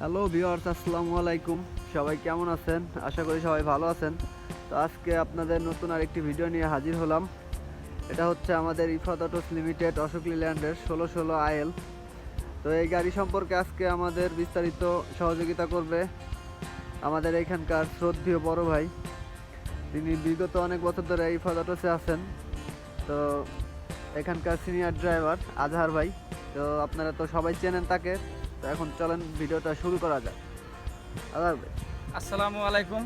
Hello viewers আসসালামু আলাইকুম। সবাই কেমন আছেন? আশা করি সবাই ভালো আছেন। তো আজকে আপনাদের নতুন আরেকটি ভিডিও নিয়ে হাজির হলাম। এটা হচ্ছে আমাদের ইফাত অটোস লিমিটেড অশোক লিল্যান্ডের ষোলো ষোলো আইএল। তো এই গাড়ি সম্পর্কে আজকে আমাদের বিস্তারিত সহযোগিতা করবে আমাদের এখানকার শ্রদ্ধীয় বড় ভাই। তিনি বিগত অনেক বছর ধরে ইফাত অটোসে আছেন। তো এখানকার সিনিয়র ড্রাইভার আজহার ভাই। তো আপনারা তো সবাই চেনেন তাকে। তো এখন চলেন ভিডিওটা শুরু করা যাক। আসসালামু আলাইকুম।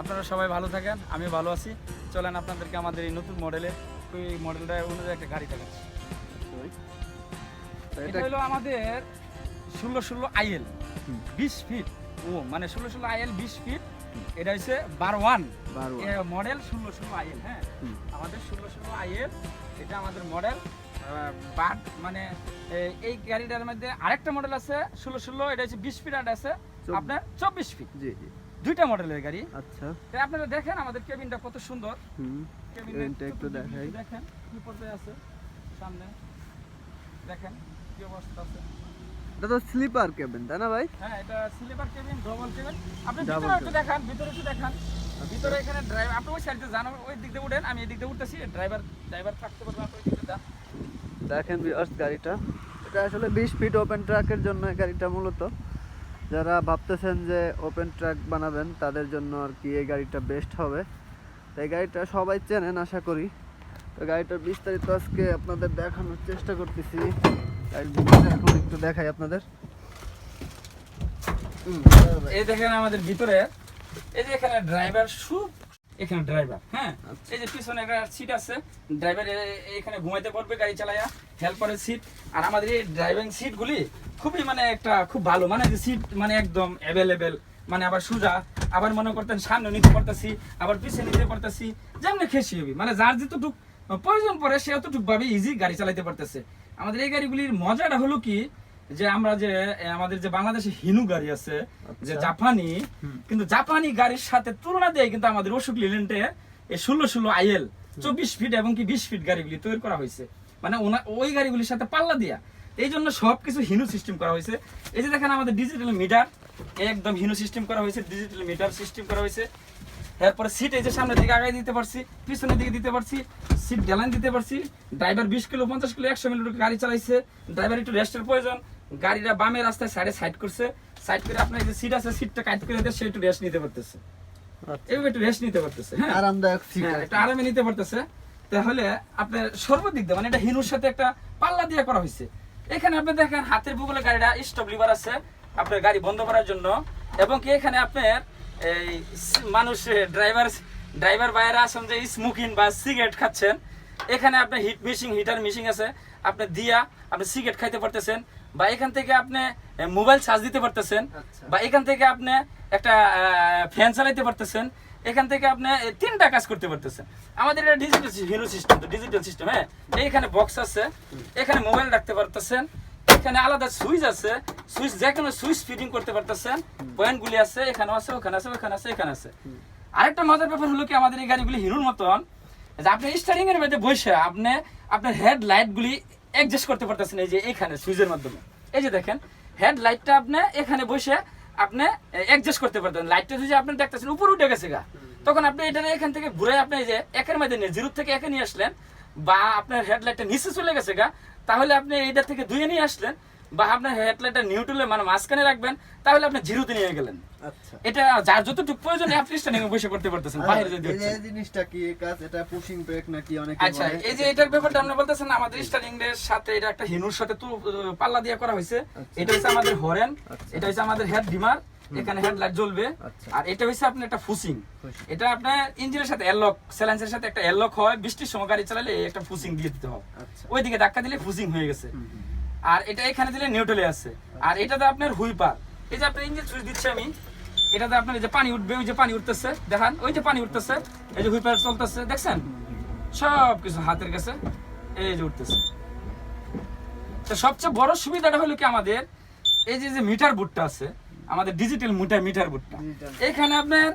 আপনারা সবাই ভালো থাকেন আমি ভালো আছি। চলেন আপনাদেরকে আমাদের এই নতুন মডেলের ওই মডেলটা অনুযায়ী একটা গাড়ি দেখাচ্ছি। তো এটা হলো আমাদের ষোলো ষোলো আইএল। বিশ ফিট। ও মানে ষোলো ষোলো আইএল বিশ ফিট। এটা হচ্ছে বার ওয়ান। মডেল ষোলো ষোলো আইএল হ্যাঁ? আমাদের ষোলো ষোলো আইএল এটা আমাদের মডেল বাট মানে এই গাড়িটার মধ্যে আরেকটা মডেল আছে ষোলো ষোলো এটা হচ্ছে বিশ ফিট আছে আপনার চব্বিশ ফিট জি জি। দুইটা মডেলের গাড়ি। আচ্ছা। আপনারা দেখেন আমাদের কেবিনটা কত সুন্দর। কেবিনটা একটু দেখাই। দেখেন কি পর্যায়ে আছে সামনে। দেখেন কি অবস্থা আছে। এটা তো স্লিপার কেবিন তাই না ভাই? হ্যাঁ এটা স্লিপার কেবিন ডবল কেবিন আপনি ভিতরে একটু দেখান ভিতরে একটু দেখান। ভিতরে এখানে ড্রাইভার আপনি ওই সাইডে যান ওই দিক দিয়ে উঠেন আমি এই দিক দিয়ে উঠতেছি ড্রাইভার ড্রাইভার থাকতে পারবে আপনি ওই দিকে দেখেন ভিউয়ার্স গাড়িটা। এটা আসলে বিশ ফিট ওপেন ট্রাকের জন্য গাড়িটা মূলত। যারা ভাবতেছেন যে ওপেন ট্রাক বানাবেন, তাদের জন্য আর কি এই গাড়িটা বেস্ট হবে। তো এই গাড়িটা সবাই চেনেন, আশা করি। তো গাড়িটার বিস্তারিত আজকে আপনাদের দেখানোর চেষ্টা করতেছি। এখন একটু দেখাই আপনাদের। এই দেখেন আমাদের ভিতরে। এই যে এখানে ড্রাইভার সুপ এখানে ড্রাইভার হ্যাঁ? আচ্ছা। এই যে পিছনে একটা সিট আছে ড্রাইভার এখানে ঘুমাইতে পারবে গাড়ি চালায়া হেল্পারের সিট আর আমাদের এই ড্রাইভিং সিট গুলি খুবই মানে একটা খুব ভালো মানে যে সিট মানে একদম অ্যাভেলেবেল মানে আবার সোজা। আবার মনে করতেন সামনে নিতে পারতেছি আবার পিছিয়ে নিতে পারতেছি যেমন খেসি হবি। মানে যার যেতটুক প্রয়োজন পড়ে সে অতটুক ভাবে ইজি গাড়ি চালাইতে পারতেছে। আমাদের এই গাড়িগুলির মজাটা হলো কি যে আমরা যে আমাদের যে বাংলাদেশে হিনু গাড়ি আছে যে আচ্ছা। জাপানি কিন্তু জাপানি গাড়ির সাথে তুলনা দিয়ে কিন্তু আমাদের অশোক লিল্যান্ডে এই ষোলো ষোলো আইএল চব্বিশ ফিট এবং কি বিশ ফিট গাড়িগুলি তৈরি করা হয়েছে। মানে ওনা- ওই গাড়িগুলির সাথে পাল্লা দিয়া। এই জন্য সবকিছু হিনু সিস্টেম করা হয়েছে। এই যে দেখেন আমাদের ডিজিটাল মিটার একদম হিনু সিস্টেম করা হয়েছে ডিজিটাল মিটার সিস্টেম করা হয়েছে। এরপরে সিট এই যে সামনের দিকে আগায় দিতে পারছি পিছনের দিকে দিতে পারছি সিট ডেলাইন দিতে পারছি। ড্রাইভার বিশ কিলো পঞ্চাশ কিলো একশো মিটার গাড়ি চালাইছে। ড্রাইভার একটু রেস্টের প্রয়োজন। গাড়িটা বামে রাস্তায় সাইডে সাইড করছে সাইড করে আপনার যে সিট আছে সিটটা কাট করে দিয়ে সে একটু রেস্ট নিতে পারতেছে। আচ্ছা। এইভাবে একটু রেস্ট নিতে পারতেছে হ্যাঁ? আরামদায়ক সিট হ্যাঁ, একটু আরামে নিতে পারতেছে। তাহলে আপনার সর্বদিক দিয়ে মানে এটা হিনুর সাথে একটা পাল্লা দিয়ে করা হয়েছে। এখানে আপনি দেখেন হাতের বুগলে গাড়িটা স্টপ লিভার আছে আপনার গাড়ি বন্ধ করার জন্য। এবং কি এখানে আপনার এই মানুষ ড্রাইভার ড্রাইভার বাইরে আসেন যে স্মোকিং বা সিগারেট খাচ্ছেন। এখানে আপনার হিট মিশিং হিটার মিশিং আছে। আপনি দিয়া আপনি সিগারেট খাইতে পারতেছেন। বা এখান থেকে আপনি মোবাইল চার্জ দিতে পারতেছেন আচ্ছা। বা এখান থেকে আপনি একটা ফ্যান চালাইতে পারতেছেন এখান থেকে আপনি তিনটা কাজ করতে পারতেছেন। আমাদের এটা ডিজিটাল হিরো সিস্টেম তো ডিজিটাল সিস্টেম হ্যাঁ? এইখানে বক্স আছে এখানে মোবাইল রাখতে পারতেছেন এখানে আলাদা সুইচ আছে সুইচ যে কোনো সুইচ ফিটিং করতে পারতেছেন পয়েন্টগুলি আছে এখানে আছে ওখানে আছে ওখানে আছে এখানে আছে। আরেকটা মজার ব্যাপার হলো কি আমাদের এই গাড়িগুলি হিরোর মতন যে আপনি স্টারিং এর মধ্যে বসে আপনি আপনার হেড লাইট গুলি অ্যাডজাস্ট করতে পারতেছেন এই যে এখানে সুইচের মাধ্যমে। এই যে দেখেন হেড লাইটটা আপনি এখানে বসে আপনি অ্যাডজাস্ট করতে পারতেন। লাইটটা যদি আপনি দেখতেছেন, উপরে উঠে গেছে গা। তখন আপনি এটা এখান থেকে ঘুরে আপনি যে একের মধ্যে নিয়ে জিরো থেকে একে নিয়ে আসলেন, বা আপনার হেডলাইটটা নিচে চলে গেছে গা, তাহলে আপনি এইটা থেকে দুয়ে নিয়ে আসলেন বা আপনার হেডলাইটটা নিউট্রালে মানে মাঝখানে রাখবেন তাহলে আপনি জিরোতে নিয়ে গেলেন। আচ্ছা। এটা যার যতটুকু প্রয়োজন আপনি স্ট্যান্ডিং বসে করতে পারতেছেন বাইরে যদি এই জিনিসটা কি কাজ এটা পুশিং ব্রেক নাকি অনেকে আচ্ছা এই যে এটার ব্যাপারটা আপনি বলতেছেন আমাদের স্টারিং এর সাথে এটা একটা হিনুর সাথে তো পাল্লা দিয়ে করা হয়েছে। আচ্ছা। এটা হচ্ছে আমাদের হরেন আচ্ছা। এটা হচ্ছে আমাদের হেড ডিমার এখানে হেড লাইট জ্বলবে। আর এটা হচ্ছে আপনার একটা ফুসিং এটা আপনার ইঞ্জিনের সাথে এলক স্যালেন্সের সাথে একটা এলক হয় বৃষ্টির সময় গাড়ি চালালে একটা ফুসিং দিয়ে দিতে হবে ওইদিকে ধাক্কা দিলে ফুসিং হয়ে গেছে। আর এটা এখানে দিলে নিউট্রালে আছে। আর এটাতে আপনার হুইপার এই যে আপনার ইঞ্জিন সুইচ দিচ্ছি আমি, এটাতে আপনার এই যে পানি উঠবে, ওই যে পানি উঠতেছে, দেখান, ওই যে পানি উঠতেছে, এই যে হুইপার চলতেছে, দেখছেন? সব কিছু হাতের কাছে এই যে উঠতেছে। তো সবচেয়ে বড় সুবিধাটা হলো কি আমাদের, এই যে যে মিটার বুটটা আছে, আমাদের ডিজিটাল মিটার মিটার বুটটা এখানে আপনার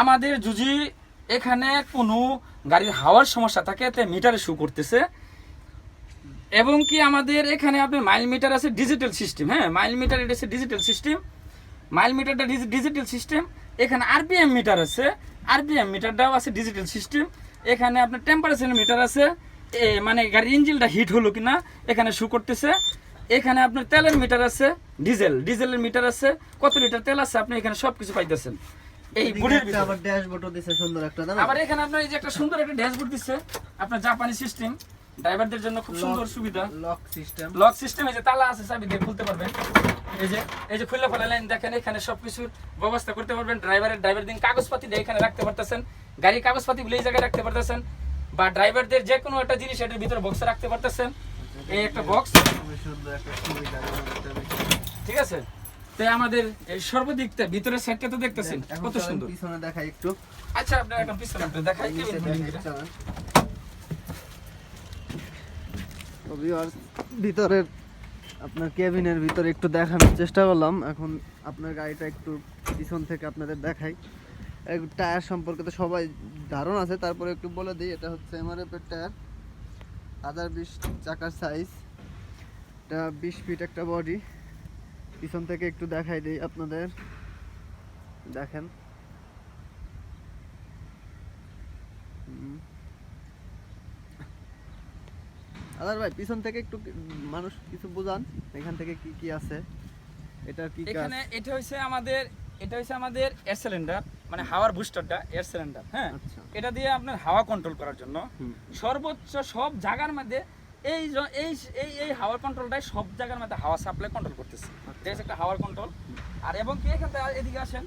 আমাদের যদি এখানে কোনো গাড়ির হাওয়ার সমস্যা থাকে এতে মিটারে শু করতেছে এবং কি আমাদের এখানে আপনার মাইল মিটার আছে ডিজিটাল সিস্টেম হ্যাঁ? মাইল মিটার এটা ডিজিটাল সিস্টেম মাইল মিটারটা ডিজিটাল সিস্টেম এখানে আরপিএম মিটার আছে আরপিএম মিটারটাও আছে ডিজিটাল সিস্টেম এখানে আপনার টেম্পারেচার মিটার আছে মানে গাড়ির ইঞ্জিনটা হিট হলো কিনা এখানে শু করতেছে। এখানে আপনার তেলের মিটার আছে ডিজেল ডিজেলের মিটার আছে কত লিটার তেল আছে আপনি এখানে সবকিছু পাইতেছেন। এই আবার ড্যাশবোর্ডও দিছে সুন্দর একটা আবার এখানে আপনার এই যে একটা সুন্দর একটা ড্যাশবোর্ড দিচ্ছে আপনার জাপানি সিস্টেম ড্রাইভারদের জন্য খুব সুন্দর সুবিধা। লক সিস্টেম লক সিস্টেম এই যে তালা আছে চাবি দিয়ে খুলতে পারবেন। এই যে এই যে খুলে ফেলা লাইন দেখেন এখানে সবকিছুর ব্যবস্থা করতে পারবেন। ড্রাইভারের ড্রাইভার দিন কাগজপাতি দিয়ে এখানে রাখতে পারতেছেন। গাড়ির কাগজপাতি গুলো এই জায়গায় রাখতে পারতেছেন। বা ড্রাইভারদের যে কোনো একটা জিনিস এটার ভিতরে বক্সে রাখতে পারতেছেন। এই একটা বক্স একটা ঠিক আছে? তাই আমাদের এই সর্বদিকটা ভিতরের সাইডটা তো দেখতেছেন কত সুন্দর। পিছনে দেখাই একটু। আচ্ছা আপনার এখন পিছনে দেখাই নিচে কেবিন দেখাই চলেন। ভিতরের আপনার কেবিনের ভিতরে একটু দেখানোর চেষ্টা করলাম। এখন আপনার গাড়িটা একটু পিছন থেকে আপনাদের দেখাই। টায়ার সম্পর্কে তো সবাই ধারণা আছে, তারপরে একটু বলে দিই, এটা হচ্ছে এমআরএফ এর টায়ার। হাজার বিশ চাকার সাইজ এটা বিশ ফিট একটা বডি পিছন থেকে একটু দেখাই দিই আপনাদের। দেখেন। আদার ভাই পিছন থেকে একটু মানুষ কিছু বোঝান এখান থেকে কি কি আছে? এটার কি এখানে এটা হচ্ছে আমাদের এটা হচ্ছে আমাদের এয়ার সিলিন্ডার মানে হাওয়ার বুস্টারটা এয়ার সিলিন্ডার হ্যাঁ? আচ্ছা। এটা দিয়ে আপনার হাওয়া কন্ট্রোল করার জন্য সর্বোচ্চ সব জায়গার মধ্যে এই এই এই এই হাওয়ার কন্ট্রোলটাই সব জায়গার মধ্যে হাওয়া সাপ্লাই কন্ট্রোল করতেছে। এটা হচ্ছে একটা হাওয়ার কন্ট্রোল আর এবং কি এখান থেকে এদিকে আসেন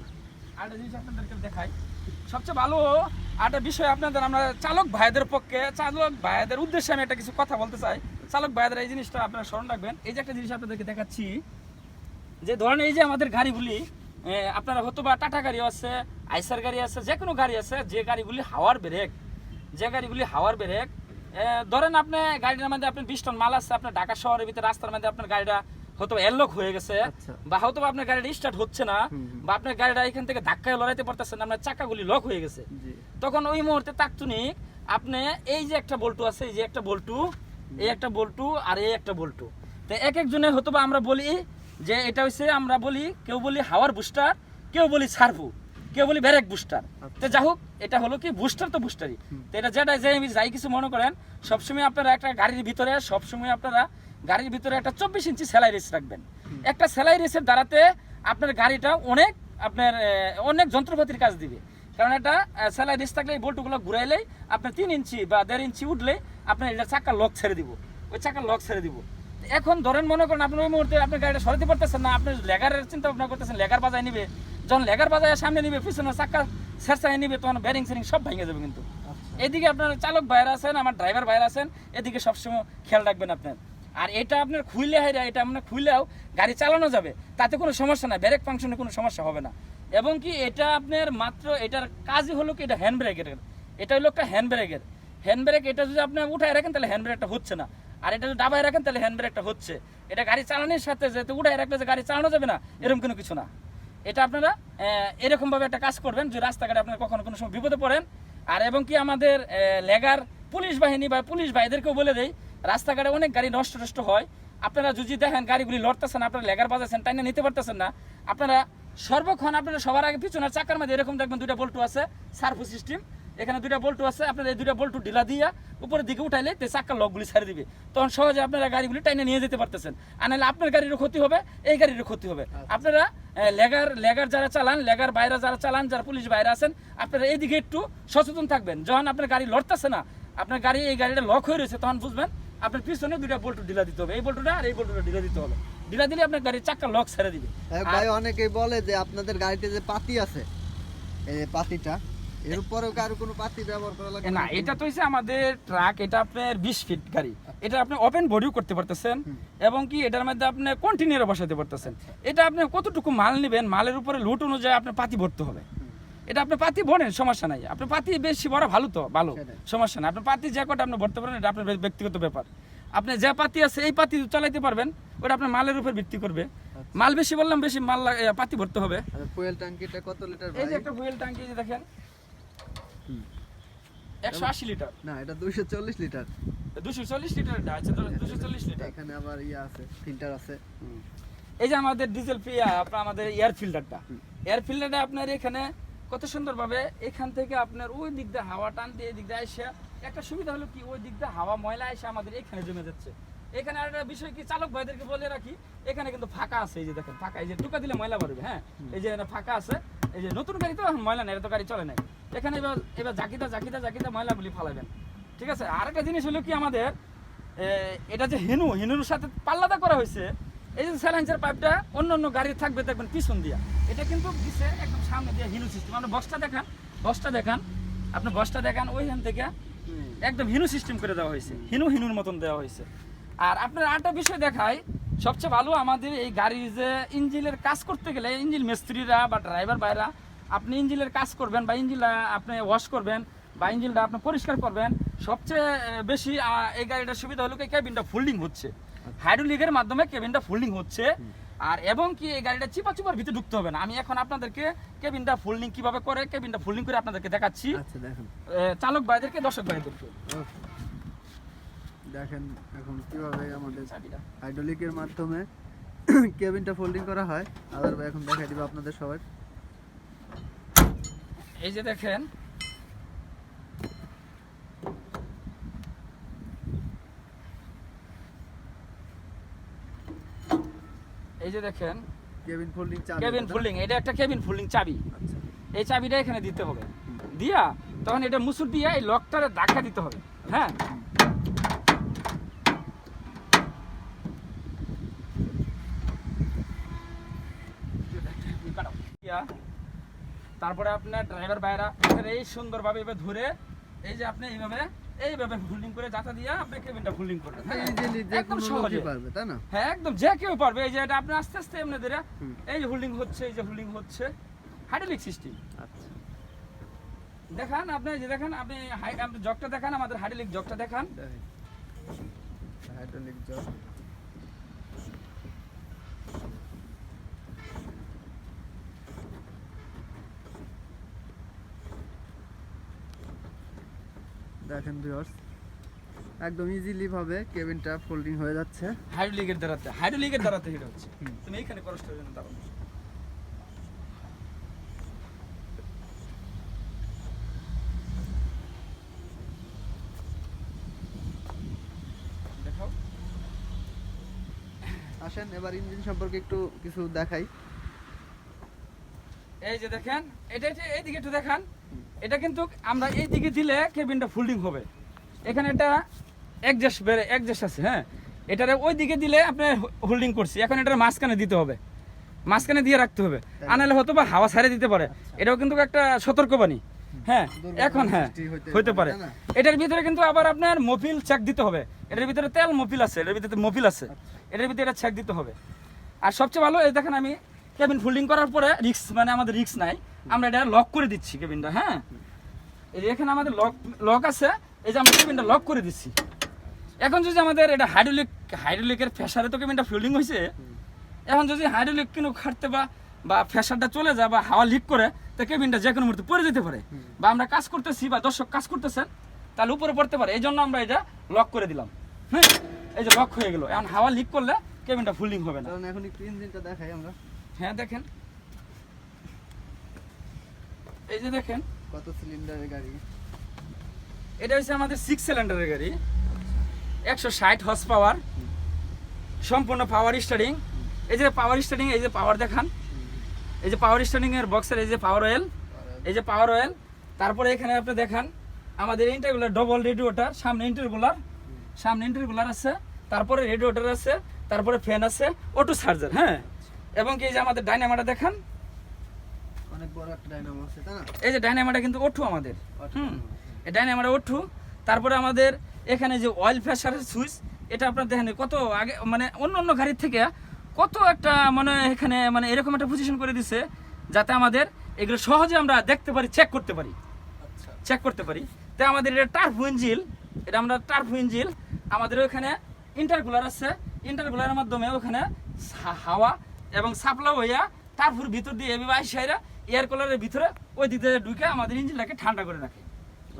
আরেকটা জিনিস আপনাদেরকে দেখাই। সবচেয়ে ভালো আরেকটা বিষয় আপনাদের, আমরা চালক ভাইদের পক্ষে, চালক ভাইদের উদ্দেশ্যে আমি একটা কিছু কথা বলতে চাই। চালক ভাইদের এই জিনিসটা আপনারা স্মরণ রাখবেন। এই যে একটা জিনিস আপনাদেরকে দেখাচ্ছি, যে ধরেন এই যে আমাদের গাড়িগুলি আপনারা হয়তো বা টাটা গাড়ি আছে, আইসার গাড়ি আছে, যে কোনো গাড়ি আছে, যে গাড়িগুলি হাওয়ার ব্রেক, যে গাড়িগুলি হাওয়ার ব্রেক ধরেন আপনি গাড়িটার মধ্যে আপনার বিশ টন মাল আছে, আপনার ঢাকা শহরের ভিতরে রাস্তার মধ্যে আপনার গাড়িটা হয়তো এলক হয়ে গেছে আচ্ছা। বা হয়তো আপনার গাড়িটা স্টার্ট হচ্ছে না। বা আপনার গাড়িটা এখান থেকে ধাক্কায় লড়াইতে পারতেছেন আপনার চাকাগুলি লক হয়ে গেছে। তখন ওই মুহূর্তে তাৎক্ষণিক আপনি এই যে একটা বল্টু আছে এই যে একটা বল্টু এই একটা বল্টু আর এই একটা বল্টু। তো এক একজনের হতো বা আমরা বলি যে এটা হচ্ছে আমরা বলি কেউ বলি হাওয়ার বুস্টার কেউ বলি সার্ভু কেউ বলি ব্যারেক বুস্টার তো যাই হোক এটা হলো কি বুস্টার তো বুস্টারই তো এটা যেটা যে আমি যাই কিছু মনে করেন সবসময় আপনারা একটা গাড়ির ভিতরে সবসময় আপনারা গাড়ির ভিতরে একটা চব্বিশ ইঞ্চি সেলাই রেস রাখবেন। একটা সেলাই রেসের দ্বারাতে আপনার গাড়িটা অনেক আপনার অনেক যন্ত্রপাতির কাজ দিবে। কারণ এটা সেলাই রেস থাকলে এই বল্টুগুলো ঘুরাইলেই আপনার তিন ইঞ্চি বা দেড় ইঞ্চি উঠলে আপনার এটা চাকা লক ছেড়ে দিব। ওই চাকা লক ছেড়ে দিব। এখন ধরেন মনে করেন আপনি ওই মুহূর্তে আপনার গাড়িটা সরাতে পারতেছেন না আপনি লেগারের চিন্তা ভাবনা করতেছেন লেগার বাজায় নিবে। যখন লেগার বাজায় সামনে নিবে পিছনে চাকা ছেড়ছাড়াই নিবে তখন ব্যারিং সেরিং সব ভেঙে যাবে কিন্তু। আচ্ছা। এদিকে আপনার চালক ভাইরা আছেন আমার ড্রাইভার ভাইরা আছেন এদিকে সবসময় খেয়াল রাখবেন আপনার। আর এটা আপনার খুইলে হাইরা, এটা আপনার খুইলেও গাড়ি চালানো যাবে, তাতে কোনো সমস্যা না ব্রেক ফাংশনে কোনো সমস্যা হবে না। এবং কি এটা আপনার মাত্র এটার কাজই হলো কি এটা হ্যান্ড ব্রেকের এটা হলো একটা হ্যান্ড ব্রেকের হ্যান্ড ব্রেক এটা যদি আপনি উঠায় রাখেন তাহলে হ্যান্ড ব্রেকটা হচ্ছে না। আর এটা যদি ডাবায় রাখেন তাহলে হ্যান্ড ব্রেকটা হচ্ছে। এটা গাড়ি চালানোর সাথে যেহেতু উঠায় রাখলে যে গাড়ি চালানো যাবে না, এরকম কোনো কিছু না। এটা আপনারা এরকমভাবে একটা কাজ করবেন, যে রাস্তাঘাটে আপনারা কখনো কোনো সময় বিপদে পড়েন। আর এবং কি আমাদের লেগার পুলিশ বাহিনী বা পুলিশ ভাইদেরকেও বলে দেয় রাস্তাঘাটে অনেক গাড়ি নষ্ট নষ্ট হয়। আপনারা যদি দেখেন গাড়িগুলি লড়তেছেন আপনারা লেগার বাজাচ্ছেন তাই না নিতে পারতেছেন না। আপনারা সর্বক্ষণ আপনারা সবার আগে পিছনের চাকার মধ্যে এরকম দেখবেন দুইটা বল্টু আছে সার্ভো সিস্টেম। এখানে দুইটা বল্টু আছে আপনারা এই দুইটা বল্টু ঢিলা দিয়া উপরের দিকে উঠাইলে তে চাকার লকগুলি ছেড়ে দিবে। তখন সহজে আপনারা গাড়িগুলি টাইনে নিয়ে যেতে পারতেছেন। আর নাহলে আপনার গাড়িরও ক্ষতি হবে এই গাড়িরও ক্ষতি হবে। আপনারা লেগার লেগার যারা চালান লেগার বাইরে যারা চালান যারা পুলিশ বাইরে আছেন আপনারা এইদিকে একটু সচেতন থাকবেন। যখন আপনার গাড়ি লড়তেছে না আপনার গাড়ি এই গাড়িটা লক হয়ে রয়েছে তখন বুঝবেন আপনার পিছনে দুইটা বল্টু ঢিলা দিতে হবে। এই বল্টুটা আর এই বল্টুটা ঢিলা দিতে হবে। ঢিলা দিলে আপনার গাড়ির চাকা লক ছেড়ে দিবে। ভাই অনেকেই বলে যে আপনাদের গাড়িতে যে পাতি আছে এই পাতিটা এর উপরেও কি আরও কোনো পাতি ব্যবহার করা লাগে না এটা তো হচ্ছে আমাদের ট্রাক এটা আপনার বিশ ফিট গাড়ি। এটা আপনি ওপেন বডিও করতে পারতেছেন এবং কি এটার মধ্যে আপনি কন্টিনিউরে বসাতে পারতেছেন। এটা আপনি কতটুকু মাল নেবেন মালের উপরে লুট অনুযায়ী আপনার পাতি ভরতে হবে। এটা আপনি পাতি ভরেন সমস্যা নাই। আপনি পাতি বেশি ভরা ভালো তো ভালো। সমস্যা নাই। আপনি পাতি যে কটা আপনি ভরতে পারেন এটা আপনার ব্যক্তিগত ব্যাপার। আপনি যে পাতি আছে এই পাতি চালাইতে পারবেন ওটা আপনার মালের উপর ভিত্তি করবে। মাল বেশি বললাম বেশি মাল পাতি ভরতে হবে। ফুয়েল ট্যাঙ্কিটা কত লিটার এই যে একটা ফুয়েল ট্যাঙ্কি দেখেন। একশো আশি লিটার। না এটা দুইশো চল্লিশ লিটার। দুশো চল্লিশ লিটার আছে দুশো চল্লিশ লিটার। এখানে আবার ইয়ে আছে ফিল্টার আছে। এই যে আমাদের ডিজেল আপনার আমাদের এয়ার ফিল্টারটা। এয়ার ফিল্টারটা আপনার এখানে কত সুন্দরভাবে এখান থেকে আপনার ওই দিক দিয়ে হাওয়া টান দিয়ে দিক দিয়ে একটা সুবিধা হলো কি ওই দিক দিয়ে হাওয়া ময়লা এসে আমাদের এখানে জমে যাচ্ছে। এখানে আর একটা বিষয় কি চালক ভাইদেরকে বলে রাখি এখানে কিন্তু ফাঁকা আছে এই যে দেখেন ফাঁকা এই যে টুকা দিলে ময়লা বাড়বে হ্যাঁ? এই যে ফাঁকা আছে এই যে নতুন গাড়ি তো ময়লা নেই তো গাড়ি চলে নাই। এখানে এবার এবার জাকিদা জাকিদা জাকিদা ময়লাগুলি ফালাবেন। ঠিক আছে? আরেকটা জিনিস হলো কি আমাদের এটা যে হেনু হেনুর সাথে পাল্লাদা করা হয়েছে এই যে স্যালেন্সের পাইপটা অন্য অন্য গাড়ি থাকবে, দেখবেন পিছন দিয়া। এটা কিন্তু দিছে একদম সামনে দিয়ে হিনু সিস্টেম আপনি বক্সটা দেখান বক্সটা দেখান। আপনি বক্সটা দেখান, ওইখান থেকে একদম হিনু সিস্টেম করে দেওয়া হয়েছে। হিনু হিনুর মতন দেওয়া হয়েছে। আর আপনার আরেকটা বিষয় দেখাই, সবচেয়ে ভালো আমাদের এই গাড়ির যে ইঞ্জিনের কাজ করতে গেলে ইঞ্জিন মিস্ত্রিরা বা ড্রাইভার ভাইরা, আপনি ইঞ্জিনের কাজ করবেন বা ইঞ্জিনটা আপনি ওয়াশ করবেন বা ইঞ্জিনটা আপনি পরিষ্কার করবেন, সবচেয়ে বেশি এই গাড়িটার সুবিধা হলো কি কেবিনটা ফোল্ডিং হচ্ছে। হাইড্রোলিকের মাধ্যমে কেবিনটা ফোল্ডিং হচ্ছে। আর এবং কি এই গাড়িটা চিপা চিপার ভিতরে ঢুকতে হবে না। আমি এখন আপনাদেরকে কেবিনটা ফোল্ডিং কীভাবে করে কেবিনটা ফোল্ডিং করে আপনাদেরকে দেখাচ্ছি। আচ্ছা চালক ভাইদেরকে দর্শক ভাইদেরকে। দেখেন এখন কীভাবে আমাদের হাইড্রোলিকের মাধ্যমে কেবিনটা ফোল্ডিং করা হয়। আদার এখন দেখাই দিব আপনাদের সবার এই যে দেখেন এই যে দেখেন কেবিন ফোল্ডিং চাবি কেবিন ফোল্ডিং এটা একটা কেবিন ফোল্ডিং চাবি। আচ্ছা। এই চাবিটা এখানে দিতে হবে। দিয়া তখন এটা মুসুর দিয়ে এই লকটারে ধাক্কা দিতে হবে। হ্যাঁ? তারপরে আপনার ড্রাইভার বাইরা এখানে এই সুন্দরভাবে এভাবে ধরে এই যে আপনি এইভাবে এইভাবে ফোল্ডিং করে যাতা দিয়ে আপনি কেবিনটা ফোল্ডিং করবেন একদম সহজে। পারবে তাই না? হ্যাঁ একদম যে কেউ পারবে এই যে এটা আপনি আস্তে আস্তে এমনি ধরে এই যে হোল্ডিং হচ্ছে এই যে হোল্ডিং হচ্ছে হাইড্রোলিক সিস্টেম আচ্ছা। দেখান আপনি যে দেখেন আপনি হাই- আপনি জগটা দেখান আমাদের হাইড্রোলিক জগটা দেখান। দেখেন হাইড্রোলিক জগ। দেখেন ভিউয়ার্স একদম ইজিলি ভাবে কেবিনটা ফোল্ডিং হয়ে যাচ্ছে। হাইড্রোলিকের দ্বারাতে হাইড্রোলিকের দ্বারাতে এটা হচ্ছে। তুমি এইখানে কষ্ট হয়ে দেখাও। আসেন এবার ইঞ্জিন সম্পর্কে একটু কিছু দেখাই। এই যে দেখেন এটা এটা এইদিকে একটু দেখান। এটা কিন্তু আমরা এই দিকে দিলে কেবিনটা ফোল্ডিং হবে। এখানে এটা অ্যাডজাস্ট বেড়ে অ্যাডজাস্ট আছে হ্যাঁ? এটারে ওই দিকে দিলে আপনি হোল্ডিং করছি। এখন এটার মাঝখানে দিতে হবে। মাঝখানে দিয়ে রাখতে হবে। আনালে হয়তো বা হাওয়া ছাড়ে দিতে পারে। এটাও কিন্তু একটা সতর্কবাণী। হ্যাঁ এখন হ্যাঁ হইতে পারে? এটার ভিতরে কিন্তু আবার আপনার মফিল চেক দিতে হবে। এটার ভিতরে তেল মফিল আছে এটার ভিতরে মফিল আছে। এটার ভিতরে এটা চেক দিতে হবে। আর সবচেয়ে ভালো এই দেখেন আমি কেবিন ফোল্ডিং করার পরে রিক্স মানে আমাদের রিক্স নাই। আমরা এটা লক করে দিচ্ছি কেবিনটা হ্যাঁ? এখানে আমাদের লক লক আছে, এই যে আমরা কেবিনটা লক করে দিচ্ছি। এখন যদি আমাদের এটা হাইড্রোলিক হাইড্রোলিকের প্রেসারে তো কেবিনটা ফোল্ডিং হয়েছে এখন যদি হাইড্রোলিক কিনো খাটতে বা বা প্রেসারটা চলে যায় বা হাওয়া লিক করে, তো কেবিনটা যে কোনো মুহূর্তে পড়ে যেতে পারে। বা আমরা কাজ করতেছি বা দর্শক কাজ করতেছেন, তাহলে উপরে পড়তে পারে। এই জন্য আমরা এটা লক করে দিলাম। হ্যাঁ? এই যে লক হয়ে গেল। এখন হাওয়া লিক করলে কেবিনটা ফুলিং হবে না। এখন একটু ইঞ্জিনটা দেখাই আমরা। হ্যাঁ দেখেন। এই যে দেখেন। কত সিলিন্ডারের গাড়ি? এটা হচ্ছে আমাদের সিক্স সিলিন্ডারের গাড়ি। একশো ষাট হর্স পাওয়ার সম্পূর্ণ পাওয়ার স্টারিং এই যে পাওয়ার স্টারিং এই যে পাওয়ার দেখান। এই যে পাওয়ার স্টারিং এর বক্সের এই যে পাওয়ার অয়েল এই যে পাওয়ার অয়েল তারপরে এখানে আপনি দেখান আমাদের ইন্টারগুলার ডবল রেডিওটার সামনে ইন্টারগুলার সামনে ইন্টারগুলার আছে তারপরে রেডিওটার আছে তারপরে ফ্যান আছে অটো চার্জার হ্যাঁ। এবং কি এই যে আমাদের ডাইনামাটা দেখান। অনেক বড় একটা ডাইনামো আছে তাই না? এই যে ডাইনামাটা কিন্তু ওঠু আমাদের। হুম। এই ডাইনামাটা ওঠু। তারপরে আমাদের এখানে যে অয়েল প্রেসারের সুইচ এটা আপনার দেখেন কত আগে মানে অন্য অন্য গাড়ির থেকে কত একটা মানে এখানে মানে এরকম একটা পজিশন করে দিছে যাতে আমাদের এগুলো সহজে আমরা দেখতে পারি চেক করতে পারি। আচ্ছা। চেক করতে পারি। তাই আমাদের এটা টার্ফ ইঞ্জিল এটা আমরা টার্ফ ইঞ্জিল আমাদের ওখানে ইন্টারকুলার আছে। ইন্টারকুলারের মাধ্যমে ওখানে হাওয়া এবং সাপ্লাই হইয়া টার্ফুর ভিতর দিয়ে এভাবে আইসাইরা এয়ার কুলারের ভিতরে ওই দিক দিয়ে ঢুকে আমাদের ইঞ্জিনটাকে ঠান্ডা করে রাখে।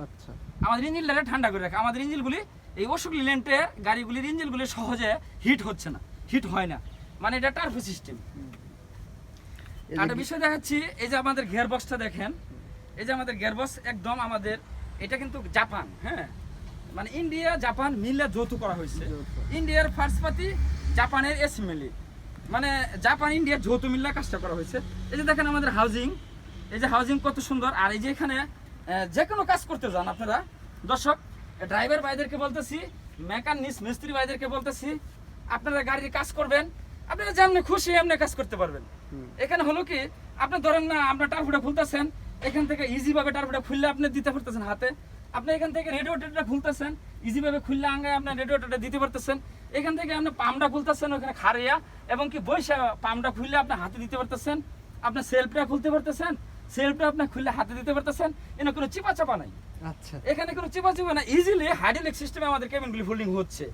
আচ্ছা। আমাদের ইঞ্জিনটাকে ঠান্ডা করে রাখে। আমাদের ইঞ্জিনগুলি এই অশোক লিল্যান্ডের গাড়িগুলির ইঞ্জিনগুলি সহজে হিট হচ্ছে না হিট হয় না। মানে এটা টার্ফো সিস্টেম একটা বিষয় দেখাচ্ছি এই যে আমাদের গিয়ার বক্সটা দেখেন এই যে আমাদের গিয়ার বক্স একদম আমাদের এটা কিন্তু জাপান হ্যাঁ? মানে ইন্ডিয়া জাপান মিলে যৌথ করা হয়েছে। ইন্ডিয়ার ফার্স্ট পাতি জাপানের এসমেলি মানে জাপান ইন্ডিয়ার যৌথ মিল্লা কাজটা করা হয়েছে। এই যে দেখেন আমাদের হাউজিং এই যে হাউজিং কত সুন্দর। আর এই যে এখানে যে কোনো কাজ করতে যান আপনারা। দর্শক ড্রাইভার ভাইদেরকে বলতেছি মেকানিক্স মিস্ত্রি ভাইদেরকে বলতেছি আপনারা গাড়ির কাজ করবেন আপনারা যেমনি খুশি এমনি কাজ করতে পারবেন। এখানে হলো কি আপনি ধরেন না আপনার টার্ফুটা খুলতেছেন এখান থেকে ইজি ভাবে টার্ফুটা খুললে আপনি দিতে পারতেছেন হাতে। আপনি এখান থেকে রেডিওটারটা খুলতেছেন ইজি ভাবে খুললে আঙ্গায় আপনার রেডিওটারটা দিতে পারতেছেন। এখান থেকে আপনি পামটা খুলতেছেন ওখানে খারিয়া এবং কি বৈশা পামটা খুললে আপনি হাতে দিতে পারতেছেন। আপনার সেলফটা খুলতে পারতেছেন সেলফটা আপনি খুললে হাতে দিতে পারতেছেন। এনে কোনো চিপা চাপা নাই। আচ্ছা। এখানে কোনো চিপা চিপা না ইজিলি হাইড্রোলিক সিস্টেমে আমাদের কেবিনগুলি হোল্ডিং হচ্ছে।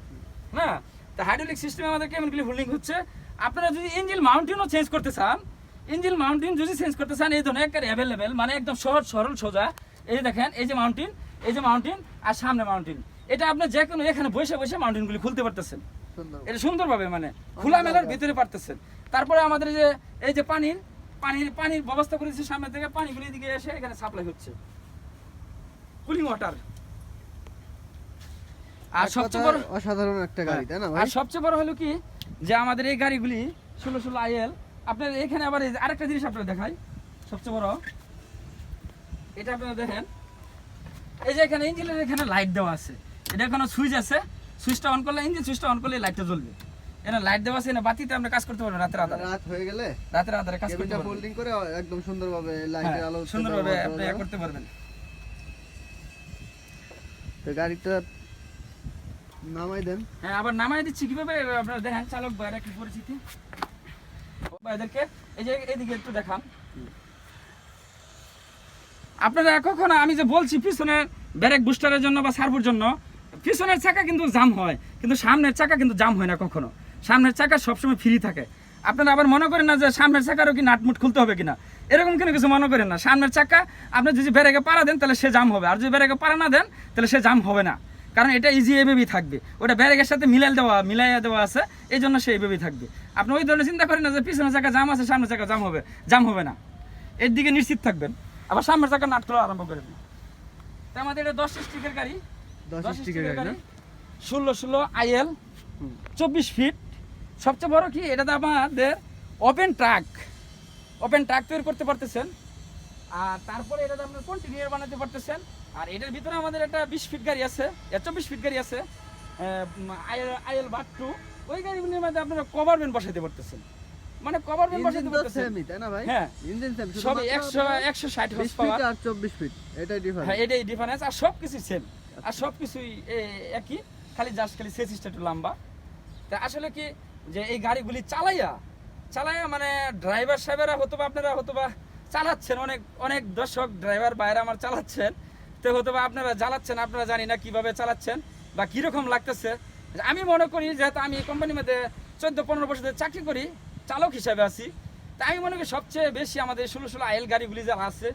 হ্যাঁ? তা হাইড্রোলিক সিস্টেমে আমাদের কেবিনগুলি হোল্ডিং হচ্ছে। আপনারা যদি ইঞ্জিন মাউন্টেনও চেঞ্জ করতে চান ইঞ্জিন মাউন্টেন যদি চেঞ্জ করতে চান এই ধরনের একটা অ্যাভেলেবেল মানে একদম সহজ সরল সোজা। এই দেখেন এই যে মাউন্টেন এই যে মাউন্টেন আর সামনে মাউন্টেন এটা আপনি যে কোনো এখানে বসে বসে মাউন্টেনগুলি খুলতে পারতেছেন। সুন্দর। এটা সুন্দরভাবে মানে খোলা মেলার ভিতরে পারতেছেন। তারপরে আমাদের যে এই যে পানির পানির পানির ব্যবস্থা করেছে সামনে থেকে পানিগুলি এদিকে এসে এখানে সাপ্লাই হচ্ছে। কুলিং ওয়াটার আর সবচেয়ে বড় অসাধারণ একটা গাড়ি তাই না ভাই? আর সবচেয়ে বড় হলো কি যে আমাদের এই গাড়িগুলি ষোলো ষোলো আইএল আপনার এখানে আবার আরেকটা জিনিস আপনার দেখাই। সবচেয়ে বড় এটা আপনারা দেখেন। এই যে এখানে ইঞ্জিনের এখানে লাইট দেওয়া আছে। এটা এখানে সুইচ আছে? সুইচটা অন করলে ইঞ্জিন সুইচটা অন করলে লাইটটা জ্বলবে। এখানে লাইট দেওয়া আছে এখানে বাতিতে আমরা কাজ করতে পারবেন রাতের আধারে। রাত হয়ে গেলে রাতের আধারে কাজ করতে পারবেন ফোল্ডিং করে একদম সুন্দরভাবে হ্যাঁ, লাইটের আলো সুন্দরভাবে আপনি করতে পারবেন। তো গাড়িটা নামাই দেন। হ্যাঁ আবার নামাই দিচ্ছি। কীভাবে? আপনারা দেখেন চালক ভাইরা কি পরিচিতি। ভাইদেরকে এই যে এদিকে একটু দেখান। আপনারা কখনো আমি যে বলছি পিছনের ব্রেক বুস্টারের জন্য বা সার্ভোর জন্য, পিছনের চাকা কিন্তু জাম হয়, কিন্তু সামনের চাকা কিন্তু জাম হয় না কখনো। সামনের চাকা সবসময় ফ্রি থাকে। আপনারা আবার মনে করেন না যে সামনের চাকারও কি নাটমুট খুলতে হবে কিনা? এরকম কোনো কিছু মনে করেন না। সামনের চাকা, আপনি যদি ব্রেকে পাড়া দেন, তাহলে সে জাম হবে। আর যদি ব্রেকে পাড়া না দেন, তাহলে সে জাম হবে না। কারণ এটা ইজি এভাবেই থাকবে। ওটা ব্যারেকের সাথে মিলাল দেওয়া, মিলাইয়া দেওয়া আছে, এই জন্য সে এইভাবেই থাকবে। আপনি ওই ধরনের চিন্তা করেন না যে পিছনের চাকা জাম আছে, সামনের চাকা জাম হবে জাম হবে না। এর দিকে নিশ্চিত থাকবেন। আবার সামনের চাকা নাট খোলা আরম্ভ করে দিন তো আমাদের এটা দশ স্টিকের গাড়ি। দশ স্টিকের গাড়ি ষোলো ষোলো আইএল। চব্বিশ ফিট। সবচেয়ে বড় কি এটা তো আমাদের ওপেন ট্রাক ওপেন ট্রাক তৈরি করতে পারতেছেন। আর তারপরে এটা তো আপনার কন্টিনিউয়ার বানাতে পারতেছেন। আর এটার ভিতরে আমাদের একটা বিশ ফিট গাড়ি আছে চব্বিশ ফিট গাড়ি আছে। IL IL but two. ওই গাড়িগুলির মধ্যে আপনারা কভার বসাইতে পারতেছেন। মানে কভার পারতেছেন তাই না ভাই? হ্যাঁ। ইঞ্জিন সেম সব একশো একশো ষাট 20 হর্স পাওয়ার আর 24 ফিট এটাই ডিফারেন্স হ্যাঁ এটাই ডিফারেন্স আর সব কিছু সেম আর সব কিছুই একই। খালি জাস্ট খালি সেসিসটা একটু লম্বা। তা আসলে কি যে এই গাড়িগুলি চালাইয়া চালাইয়া মানে ড্রাইভার সাহেবেরা হতো বা আপনারা হতো বা চালাচ্ছেন। অনেক অনেক দর্শক ড্রাইভার বাইরে আমার চালাচ্ছেন। তো হতো বা আপনারা জ্বালাচ্ছেন আপনারা জানি না কীভাবে চালাচ্ছেন বা কীরকম লাগতেছে। আমি মনে করি যেহেতু আমি এই কোম্পানির মধ্যে চোদ্দ পনেরো বছর ধরে চাকরি করি চালক হিসাবে আছি। তাই আমি মনে করি সবচেয়ে বেশি আমাদের ষোলো ষোলো আইএল গাড়িগুলি যারা আছে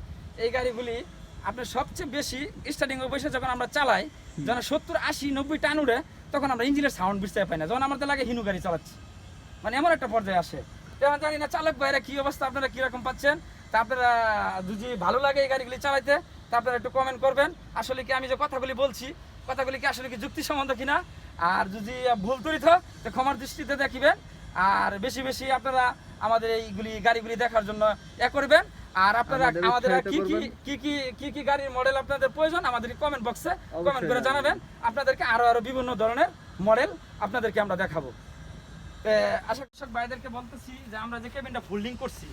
এই গাড়িগুলি আপনার সবচেয়ে বেশি স্টার্টিং বসে যখন আমরা চালাই যখন সত্তর আশি নব্বই টান উঠে তখন আমরা ইঞ্জিনের সাউন্ড বুঝতে পাই না। যখন আমাদের লাগে হিনু গাড়ি চালাচ্ছি। মানে এমন একটা পর্যায়ে আসে। তো আমি জানি না চালক ভাইরা কী অবস্থা আপনারা কীরকম পাচ্ছেন? তা আপনারা যদি ভালো লাগে এই গাড়িগুলি চালাইতে তা আপনারা একটু কমেন্ট করবেন। আসলে কি আমি যে কথাগুলি বলছি কথাগুলি কি আসলে কি যুক্তি সম্বন্ধ কিনা? আর যদি ভুল তরিত তো ক্ষমার দৃষ্টিতে দেখিবেন। আর বেশি বেশি আপনারা আমাদের এইগুলি গাড়িগুলি দেখার জন্য এ করবেন। আর আপনারা আমাদের কি কি কি কি কি কি গাড়ির মডেল আপনাদের প্রয়োজন আমাদের কমেন্ট বক্সে কমেন্ট করে জানাবেন। আপনাদেরকে আরও আরও বিভিন্ন ধরনের মডেল আপনাদেরকে আমরা দেখাবো। আশা কৃষক ভাইদেরকে বলতেছি যে আমরা যে কেবিনটা ফোল্ডিং করছি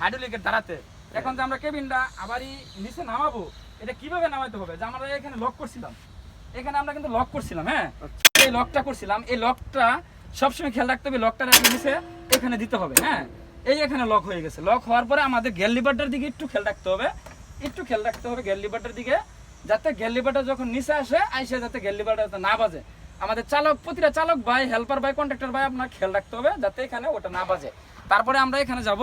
হাইড্রোলিকের দ্বারাতে এখন যে আমরা কেবিনটা আবারই নিচে নামাবো এটা কীভাবে নামাইতে হবে? যে আমরা এখানে লক করছিলাম। এখানে আমরা কিন্তু লক করছিলাম হ্যাঁ? এই লকটা করছিলাম। এই লকটা সবসময় খেয়াল রাখতে হবে লকটা নিচে এখানে দিতে হবে হ্যাঁ? এই এখানে লক হয়ে গেছে। লক হওয়ার পরে আমাদের গ্যাল লিভারটার দিকে একটু খেয়াল রাখতে হবে, একটু খেয়াল রাখতে হবে গ্যাল লিভারটার দিকে, যাতে গ্যাল লিভারটা যখন নিচে আসে, আইসে যাতে গ্যাল লিভারটা যাতে না বাজে। আমাদের চালক, প্রতিটা চালক ভাই হেল্পার ভাই কন্ট্রাক্টর ভাই, আপনার খেয়াল রাখতে হবে যাতে এখানে ওটা না বাজে। তারপরে আমরা এখানে যাব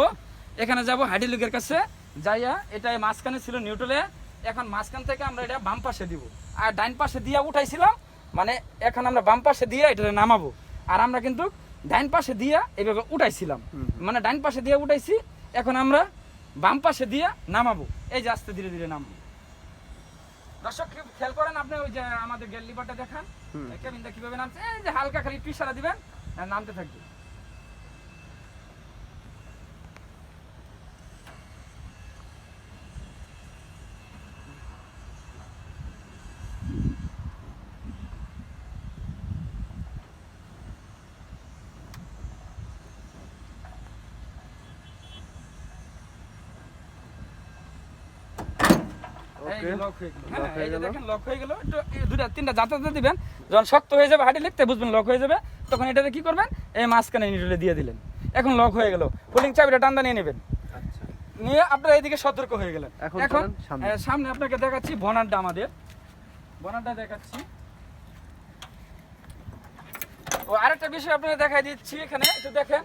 এখানে যাব হাইড্রোলিকের কাছে, যাইয়া এটা মাঝখানে ছিল নিউট্রালে এখন মাঝখান থেকে আমরা এটা বাম পাশে দিব। আর ডাইন পাশে দিয়ে উঠাইছিলাম মানে এখন আমরা বাম পাশে দিয়ে এটা নামাবো। আর আমরা কিন্তু ডাইন পাশে দিয়া এভাবে উঠাইছিলাম। মানে ডাইন পাশে দিয়ে উঠাইছি এখন আমরা বাম পাশে দিয়ে নামাবো। এই যে আস্তে ধীরে ধীরে নামবো। দর্শক খেয়াল করেন আপনি ওই যে আমাদের গ্যালিবারটা লিভারটা দেখান? কেবিনটা কীভাবে নামছে? এই যে হালকা খালি একটু ইশারা দিবেন নামতে থাকবে এই ওকে যে lock হয়ে গেল। Lock হ্যাঁ, হয়ে এই যে গেল। দেখেন lock হয়ে গেল। একটু এই দুইটা তিনটা জাতাতে দিবেন। যখন শক্ত হয়ে যাবে হাঁটি লিখতে বুঝবেন লক হয়ে যাবে। তখন এটাতে কি করবেন? এই মাঝখানে নিডলে দিয়ে দিলেন। এখন লক হয়ে গেল। পুলিং চাবিটা টান্দা নিয়ে নেবেন। আচ্ছা। নিয়ে আপনারা এইদিকে সতর্ক হয়ে গেলেন। এখন সামনে। আপনাকে দেখাচ্ছি বনারটা আমাদের। বনারটা দেখাচ্ছি। ও আরেকটা বিষয় আপনাকে দেখাই দিচ্ছি এখানে। একটু দেখেন।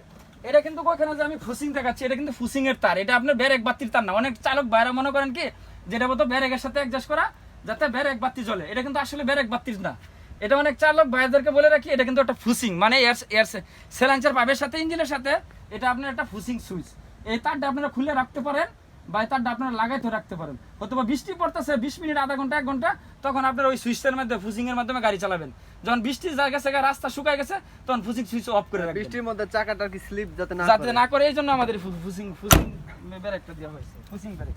এটা কিন্তু ওখানে যে আমি ফুসিং দেখাচ্ছি। এটা কিন্তু ফুসিং এর তার। এটা আপনার ব্যারেক বাতির তার না। অনেক চালক বাইরে মনে করেন কি যেটা বলতো ব্যারেকের সাথে অ্যাডজাস্ট করা, যাতে ব্যারেক বাতি জ্বলে। এটা কিন্তু আসলে ব্যারেক বাতির না। এটা অনেক চালক ভাইদেরকে বলে রাখি, এটা কিন্তু একটা ফুসিং মানে এয়ার এয়ার সেলাঞ্চার পাইপের সাথে ইঞ্জিনের সাথে, এটা আপনার একটা ফুসিং সুইচ এই তারটা আপনারা খুলে রাখতে পারেন। বা তারটা আপনারা লাগাইতে রাখতে পারেন। হয়তো বৃষ্টি পড়তেছে বিশ মিনিট আধা ঘণ্টা এক ঘণ্টা তখন আপনার ওই সুইচের মাধ্যমে ফুসিং এর মাধ্যমে গাড়ি চালাবেন। যখন বৃষ্টি জায়গা থেকে রাস্তা শুকায় গেছে তখন ফুসিং সুইচ অফ করে রাখবেন। বৃষ্টির মধ্যে চাকাটা কি স্লিপ যাতে না যাতে না করে এই জন্য আমাদের ফু- ফুসিং ফুসিং ব্যারেকটা দেওয়া হয়েছে ফুসিং ব্যারেক।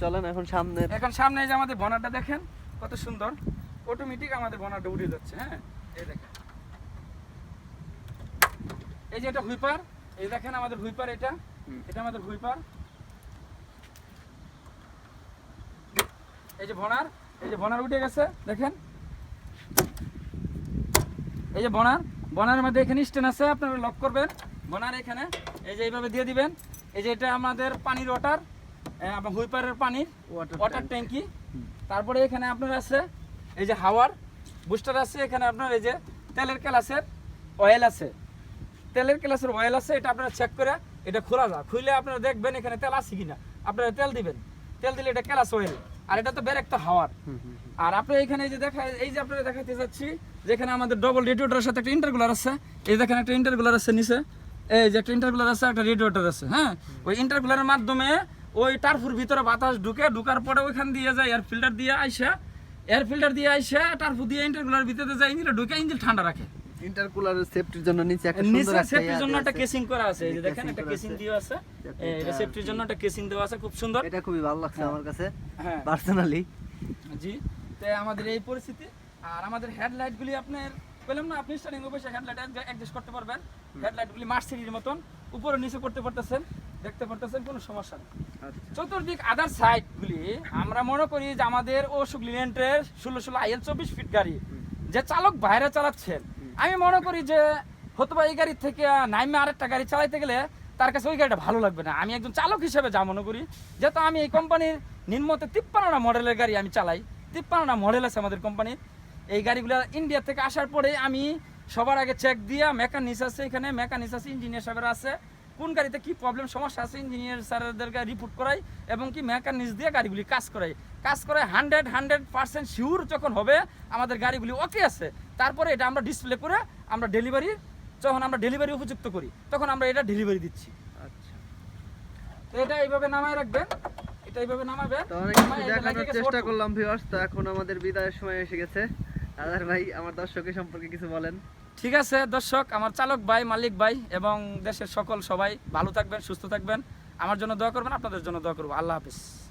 চলেন এখন সামনে। এখন সামনে এই যে আমাদের বনারটা দেখেন কত সুন্দর। অটোমেটিক আমাদের বনারটা উঠে যাচ্ছে হ্যাঁ? এই দেখেন। এই যে এটা হুইপার এই দেখেন আমাদের হুইপার এটা। এটা আমাদের হুইপার। এই যে বনার এই যে বনার উঠে গেছে দেখেন। এই যে বনার বনারের মধ্যে এখানে স্ট্যান্ড আছে আপনারা লক করবেন। বনার এখানে এই যে এইভাবে দিয়ে দিবেন। এই যে এটা আমাদের পানির ওয়াটার আপনার হুইপারের পানির ওয়াটার ট্যাঙ্কি তারপরে এখানে আপনার আছে এই যে হাওয়ার বুস্টার আছে এখানে আপনার এই যে তেলের ক্লাসের অয়েল আছে। তেলের ক্লাসের অয়েল আছে এটা আপনারা চেক করে এটা খোলা যায় খুলে আপনারা দেখবেন এখানে তেল আছে কিনা। আপনারা তেল দিবেন। তেল দিলে এটা ক্লাস অয়েল আর এটা তো বের একটা হাওয়ার। আর আপনি এখানে এই যে দেখা এই যে আপনারা দেখাতে যাচ্ছি যেখানে আমাদের ডবল রেডিওটার সাথে একটা ইন্টারকুলার আছে। এই দেখেন একটা ইন্টারকুলার আছে নিচে। এই যে একটা ইন্টারকুলার আছে একটা রেডিওটার আছে হ্যাঁ? ওই ইন্টারকুলারের মাধ্যমে ওই টারফুর ভিতরে বাতাস ঢুকে ঢুকার পরে ওইখান দিয়ে যায় এয়ার ফিল্টার দিয়ে আইসা। এয়ার ফিল্টার দিয়ে আইসা টারফু দিয়ে ইন্টারকুলার ভিতরে যায় ইঞ্জিনটা ঢুকে ইঞ্জিন ঠান্ডা রাখে। ইন্টারকুলারের সেফটির জন্য নিচে একটা সুন্দর একটা সেফটির জন্য একটা কেসিং করা আছে এই যে দেখেন একটা কেসিং আছে। দেওয়া আছে। এটা সেফটির জন্য একটা কেসিং দেওয়া আছে খুব সুন্দর। এটা খুবই ভালো লাগছে হ্যাঁ। আমার কাছে হ্যাঁ। পার্সোনালি জি। তো আমাদের এই পরিস্থিতি আর আমাদের আপনার বললাম না আপনি স্টার্টিং অবশ্যই হেডলাইট অ্যাডজাস্ট করতে পারবেন। মার্সিডির মতন উপরে নিচে করতে পারতেছেন দেখতে পারতেছেন কোনো সমস্যা নেই। আচ্ছা। চতুর্দিক আদার সাইড গুলি আমরা মনে করি যে আমাদের অশোক লিলেন্টের ষোলো ষোলো আইএল চব্বিশ ফিট গাড়ি যে চালক বাইরে চালাচ্ছেন আমি মনে করি যে হয়তো এই গাড়ি থেকে নাইমে আরেকটা গাড়ি চালাইতে গেলে তার কাছে ওই গাড়িটা ভালো লাগবে না। আমি একজন চালক হিসেবে যা মনে করি, যেহেতু আমি এই কোম্পানির নিম্নতে তিপ্পান্নটা মডেলের গাড়ি আমি চালাই, তিপ্পান্নটা মডেল আছে আমাদের কোম্পানির এই গাড়িগুলো ইন্ডিয়া থেকে আসার পরে আমি সবার আগে চেক দিয়ে মেকানিক্স আছে এখানে মেকানিক্স আছে ইঞ্জিনিয়ার সাহেবের আছে। কোন গাড়িতে কি প্রবলেম সমস্যা আছে ইঞ্জিনিয়ার স্যারদেরকে রিপোর্ট করাই এবং কি মেকানিক্স দিয়ে গাড়িগুলি কাজ করাই। কাজ করে হান্ড্রেড হান্ড্রেড পার্সেন্ট শিওর যখন হবে আমাদের গাড়িগুলি ওকে আছে। তারপরে এটা আমরা ডিসপ্লে করে আমরা ডেলিভারি যখন আমরা ডেলিভারি উপযুক্ত করি তখন আমরা এটা ডেলিভারি দিচ্ছি। আচ্ছা। তো এটা এইভাবে নামায় রাখবেন। এটা এইভাবে নামাবেন দেখানোর চেষ্টা করলাম ভিউয়ার্স তো এখন আমাদের বিদায়ের সময় এসে গেছে। আদার ভাই আমার দর্শকের সম্পর্কে কিছু বলেন। ঠিক আছে, দর্শক, আমার চালক ভাই, মালিক ভাই এবং দেশের সকল সবাই ভালো থাকবেন, সুস্থ থাকবেন। আমার জন্য দোয়া করবেন, আপনাদের জন্য দোয়া করব। আল্লাহ হাফিজ।